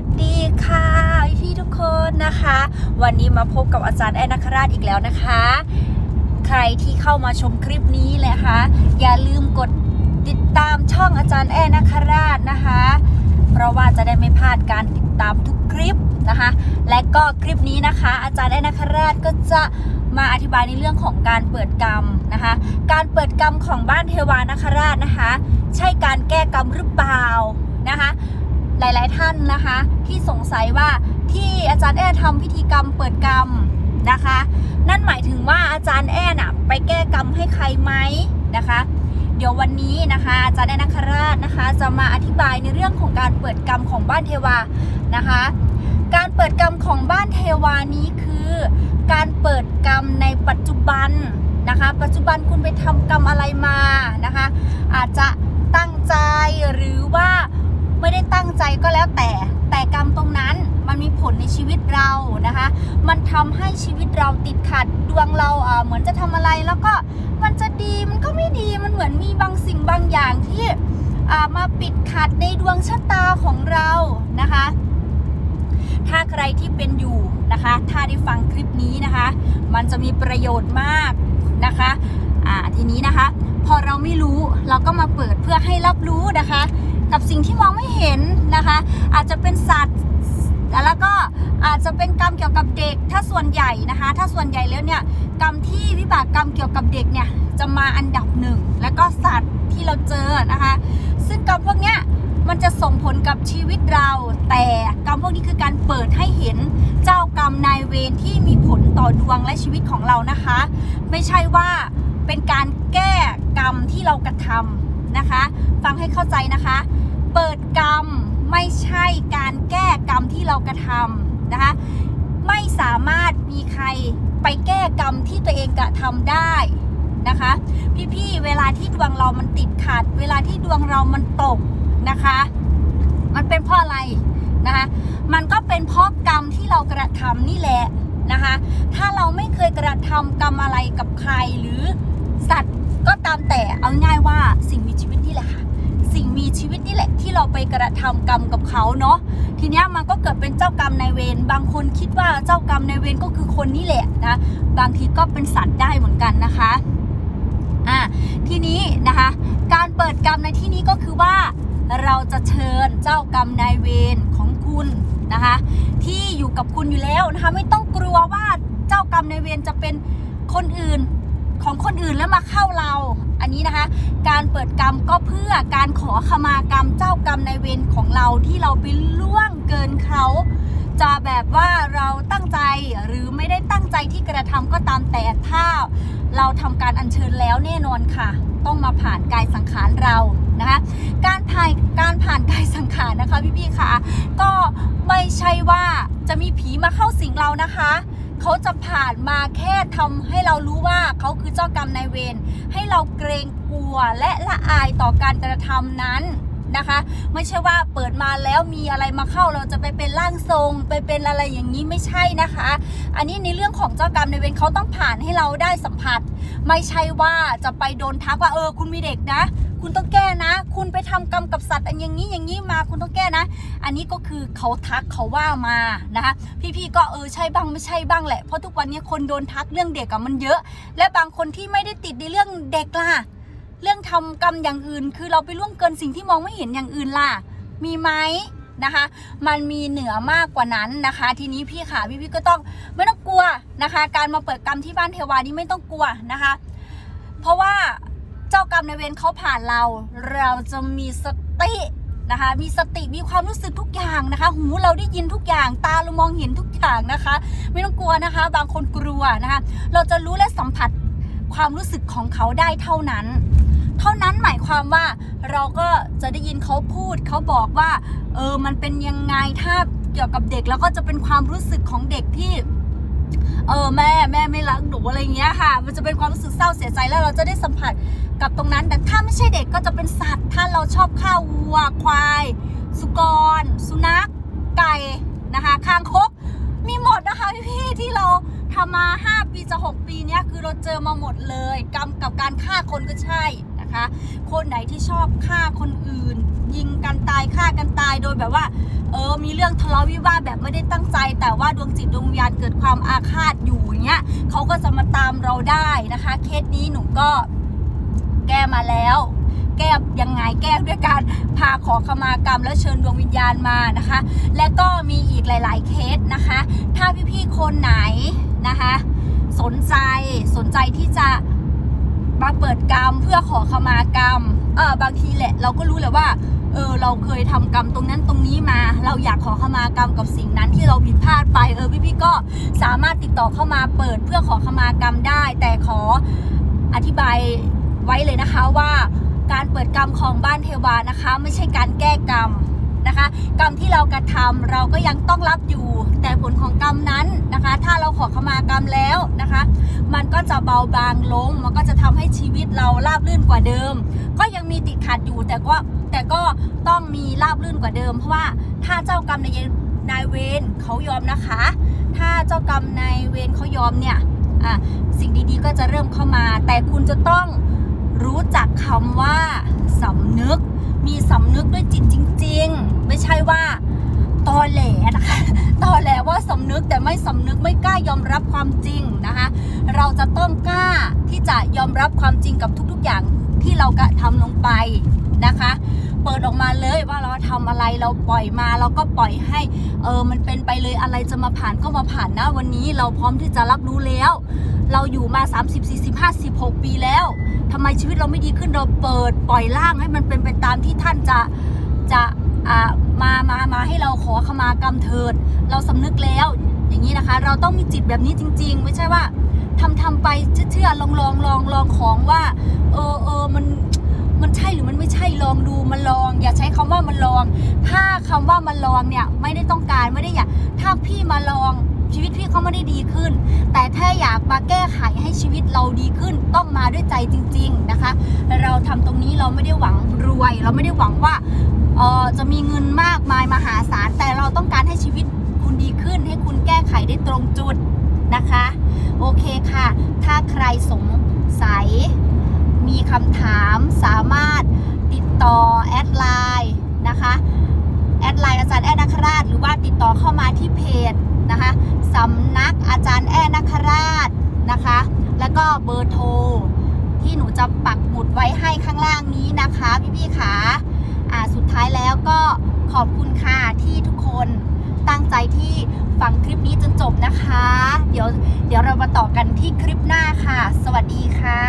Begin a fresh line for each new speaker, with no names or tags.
สดีค่ะพี่ทุกคนนะคะ วันนี้มาพบกับอาจารย์แอนนาคราชอีกแล้วนะคะ ใครที่เข้ามาชมคลิปนี้เลยนะคะอย่าลืมกดติดตามช่องอาจารย์แอนนาคราชนะคะ เพราะว่าจะได้ไม่พลาดการติดตามทุกคลิปนะคะ และก็คลิปนี้นะคะ อาจารย์แอนนาคราชก็จะมาอธิบายในเรื่องของการเปิดกรรมนะคะ การเปิดกรรมของบ้านเทวานาคราชนะคะ ใช่การแก้กรรมหรือเปล่านะคะ หลาย ๆ ท่านนะคะ ที่สงสัยว่าที่อาจารย์แอ้ทำพิธีกรรมเปิดกรรมนะคะ นั่นหมายถึงว่าอาจารย์แอ้น่ะไปแก้กรรมให้ใครไหมนะคะ เดี๋ยววันนี้นะคะอาจารย์แอ้นคราชนะคะ จะมาอธิบายในเรื่องของการเปิดกรรมของบ้านเทวานะคะ การเปิดกรรมของบ้านเทวานี้คือ การเปิดกรรมในปัจจุบันนะคะ ปัจจุบันคุณไปทำกรรมอะไรมานะคะ อาจจะตั้งใจหรือว่า ไม่ได้ตั้งใจก็แล้วแต่ แต่กรรมตรงนั้นมันมีผลในชีวิตเรานะคะ มันทำให้ชีวิตเราติดขัดดวงเราอ่าเหมือนจะทำอะไรแล้วก็มันจะดีมันก็ไม่ดีมันเหมือนมีบางสิ่งบางอย่างที่อ่ามาปิดขัดในดวงชะตาของเรานะคะ ถ้าใครที่เป็นอยู่นะคะ ถ้าได้ฟังคลิปนี้นะคะ มันจะมีประโยชน์มากนะคะอ่าทีนี้นะคะ พอเราไม่รู้เราก็มาเปิดเพื่อให้รับรู้นะคะ กับสิ่งที่มองไม่เห็นนะคะ อาจจะเป็นสัตว์แล้วก็อาจจะเป็นกรรมเกี่ยวกับเด็กถ้าส่วนใหญ่นะคะ ถ้าส่วนใหญ่แล้วเนี่ยกรรมที่วิบากกรรมเกี่ยวกับเด็กเนี่ยจะมาอันดับหนึ่งแล้วก็สัตว์ที่เราเจอนะคะ ซึ่งกรรมพวกเนี้ยมันจะส่งผลกับชีวิตเรา แต่กรรมพวกนี้คือการเปิดให้เห็นเจ้ากรรมนายเวรที่มีผลต่อดวงและชีวิตของเรานะคะ ไม่ใช่ว่าเป็นการแก้กรรมที่เรากระทำ นะคะ ฟังให้เข้าใจนะคะ เปิดกรรมไม่ใช่การแก้กรรมที่เรากระทำนะคะ ไม่สามารถมีใครไปแก้กรรมที่ตัวเองกระทำได้นะคะ พี่ๆเวลาที่ดวงเรามันติดขัด เวลาที่ดวงเรามันตกนะคะ มันเป็นเพราะอะไรนะคะ มันก็เป็นเพราะกรรมที่เรากระทำนี่แหละนะคะ ถ้าเราไม่เคยกระทำกรรมอะไรกับใครหรือสัตว์ ก็ตามแต่เอาง่ายว่าสิ่งมีชีวิตนี่แหละค่ะสิ่งมีชีวิตนี่แหละที่เราไปกระทำกรรมกับเขาเนาะทีเนี้ยมันก็เกิดเป็นเจ้ากรรมนายเวรบางคนคิดว่าเจ้ากรรมนายเวรก็คือคนนี่แหละนะบางทีก็เป็นสัตว์ได้เหมือนกันนะคะอ่าทีนี้นะคะ การเปิดกรรมในที่นี้ก็คือว่าเราจะเชิญเจ้ากรรมนายเวรของคุณนะคะ ที่อยู่กับคุณอยู่แล้วนะคะ ไม่ต้องกลัวว่าเจ้ากรรมนายเวรจะเป็นคนอื่น ของคนอื่นแล้วมาเข้าเรา อันนี้นะคะ การเปิดกรรมก็เพื่อการขอขมากรรมเจ้ากรรมในเวรของเราที่เราไปล่วงเกินเขาจะแบบว่าเราตั้งใจหรือไม่ได้ตั้งใจที่กระทำก็ตามแต่ถ้าเราทำการอัญเชิญแล้วแน่นอนค่ะ ต้องมาผ่านกายสังขารเรานะคะการผ่านการผ่านกายสังขารนะคะพี่ๆค่ะก็ไม่ใช่ว่าจะมีผีมาเข้าสิงเรานะคะ เขาจะผ่านมาแค่ทำให้เรารู้ว่าเขาคือเจ้ากรรมนายเวรให้เราเกรงกลัวและละอายต่อการกระทำนั้นนะคะ ไม่ใช่ว่าเปิดมาแล้วมีอะไรมาเข้าเราจะไปเป็นร่างทรง ไปเป็นอะไรอย่างนี้ไม่ใช่นะคะ อันนี้ในเรื่องของเจ้ากรรมนายเวรเขาต้องผ่านให้เราได้สัมผัส ไม่ใช่ว่าจะไปโดนทักว่าเออคุณมีเด็กนะ คุณต้องแก้นะ คุณไปทำกรรมกับสัตว์อันอย่างนี้อย่างนี้มาคุณต้องแก้นะ อันนี้ก็คือเขาทักเขาว่ามานะคะพี่ๆก็เออใช่บ้างไม่ใช่บ้างแหละเพราะทุกวันนี้คนโดนทักเรื่องเด็กอะมันเยอะ และบางคนที่ไม่ได้ติดในเรื่องเด็กล่ะเรื่องทำกรรมอย่างอื่น คือเราไปล่วงเกินสิ่งที่มองไม่เห็นอย่างอื่นล่ะ มีไหมนะคะ มันมีเหนือมากกว่านั้นนะคะ ทีนี้พี่ค่ะพี่พี่ๆก็ต้องไม่ต้องกลัวนะคะ การมาเปิดกรรมที่บ้านเทวานี้ไม่ต้องกลัวนะคะ เพราะว่า เจ้ากรรมในเวรเขาผ่านเรา เราจะมีสตินะคะ มีสติมีความรู้สึกทุกอย่างนะคะ หูเราได้ยินทุกอย่าง ตาเรามองเห็นทุกอย่างนะคะ ไม่ต้องกลัวนะคะ บางคนกลัวนะคะ เราจะรู้และสัมผัสความรู้สึกของเขาได้เท่านั้น เท่านั้นหมายความว่าเราก็จะได้ยินเขาพูด เขาบอกว่าเออมันเป็นยังไงถ้าเกี่ยวกับเด็กแล้วก็จะเป็นความรู้สึกของเด็กที่เออแม่แม่ไม่รักหนูอะไรอย่างเงี้ยค่ะ มันจะเป็นความรู้สึกเศร้าเสียใจแล้วเราจะได้สัมผัส กับตรงนั้น แต่ถ้าไม่ใช่เด็กก็จะเป็นสัตว์ ถ้าเราชอบข้าววัวควาย สุกร สุนัข ไก่นะคะคางคก มีหมดนะคะพี่ๆที่เราทำมา 5 ปีจะ 6 ปีเนี้ยคือเราเจอมาหมดเลยกรรมกับการฆ่าคนก็ใช่นะคะ คนไหนที่ชอบฆ่าคนอื่น ยิงกันตายฆ่ากันตายโดยแบบว่า เออมีเรื่องทะเลาะวิวาทแบบไม่ได้ตั้งใจ แต่ว่าดวงจิตดวงวิญญาณเกิดความอาฆาตอยู่อย่างเงี้ยเขาก็จะมาตามเราได้นะคะ เคสนี้หนูก็ แก้มาแล้ว แก้ยังไงแก้ด้วยการพาขอขมากรรมแล้วเชิญดวงวิญญาณมานะคะ และก็มีอีกหลาย ๆ เคสนะคะ ถ้าพี่ๆคนไหนนะคะ สนใจสนใจที่จะมาเปิดกรรมเพื่อขอขมากรรมเออบางทีแหละ เราก็รู้แหละว่าเออเราเคยทำกรรมตรงนั้นตรงนี้มา เราอยากขอขมากรรมกับสิ่งนั้นที่เราผิดพลาดไปเออพี่ๆก็สามารถติดต่อเข้ามาเปิดเพื่อขอขมากรรมได้ แต่ขออธิบาย ไว้เลยนะคะว่าการเปิดกรรมของบ้านเทวานะคะ ไม่ใช่การแก้กรรมนะคะ กรรมที่เรากระทำเราก็ยังต้องรับอยู่ แต่ผลของกรรมนั้นนะคะ ถ้าเราขอขมากรรมแล้วนะคะ มันก็จะเบาบางลง มันก็จะทำให้ชีวิตเราราบรื่นกว่าเดิม ก็ยังมีติดขัดอยู่แต่ก็แต่ก็ต้องมีราบรื่นกว่าเดิม เพราะว่าถ้าเจ้ากรรมนายนายเวรเขายอมนะคะ ถ้าเจ้ากรรมนายเวรเขายอมเนี่ยสิ่งดีๆก็จะเริ่มเข้ามา แต่คุณจะต้อง รู้จักคำว่าสำนึก มีสำนึกด้วยจิตจริง ๆ ไม่ใช่ว่าตอแหลนะคะตอแหลว่าสำนึกแต่ไม่สำนึกไม่กล้ายอมรับความจริงนะคะ เราจะต้องกล้าที่จะยอมรับความจริงกับทุกๆอย่างที่เรากระทำลงไปนะคะ เปิดออกมาเลยว่าเราทำอะไรเราปล่อยมาเราก็ปล่อยให้เออมันเป็นไปเลยอะไรจะมาผ่านก็มาผ่านนะวันนี้เราพร้อมที่จะรับรู้แล้ว เราอยู่มา 30 40 50 6ปีแล้วทำไมชีวิตเราไม่ดีขึ้นเราเปิดปล่อยร่างให้มันเป็นไปตามที่ท่านจะจะอ่ามามามาให้เราขอขมากรรมเถิด เราสำนึกแล้วอย่างนี้นะคะ เราต้องมีจิตแบบนี้จริง ๆ ไม่ใช่ว่าทำทำไปเชื่อๆลองลองลองลองของว่า เออเออมัน ลองดูมันลอง อย่าใช้คำว่ามันลอง ถ้าคำว่ามันลองเนี่ยไม่ได้ต้องการไม่ได้อยากถ้าพี่มาลองชีวิตพี่เขาไม่ได้ดีขึ้น แต่ถ้าอยากมาแก้ไขให้ชีวิตเราดีขึ้น ต้องมาด้วยใจจริง ๆนะคะ เราทำตรงนี้เราไม่ได้หวังรวย เราไม่ได้หวังว่าเออจะมีเงินมากมายมหาศาลแต่เราต้องการให้ชีวิตคุณดีขึ้น ให้คุณแก้ไขได้ตรงจุดนะคะ โอเคค่ะ ถ้าใครสงสัยมีคำถามสามารถ ต่อแอดไลน์นะคะแอดไลน์อาจารย์แอดนัคราช หรือว่าติดต่อเข้ามาที่เพจนะคะสำนักอาจารย์แอดนัคราชนะคะ แล้วก็เบอร์โทรที่หนูจะปักหมุดไว้ให้ข้างล่างนี้นะคะพี่ๆขาอ่าสุดท้ายแล้วก็ขอบคุณค่ะที่ทุกคนตั้งใจที่ฟังคลิปนี้จนจบนะคะ เดี๋ยวเดี๋ยวเรามาต่อกันที่คลิปหน้าค่ะ สวัสดีค่ะ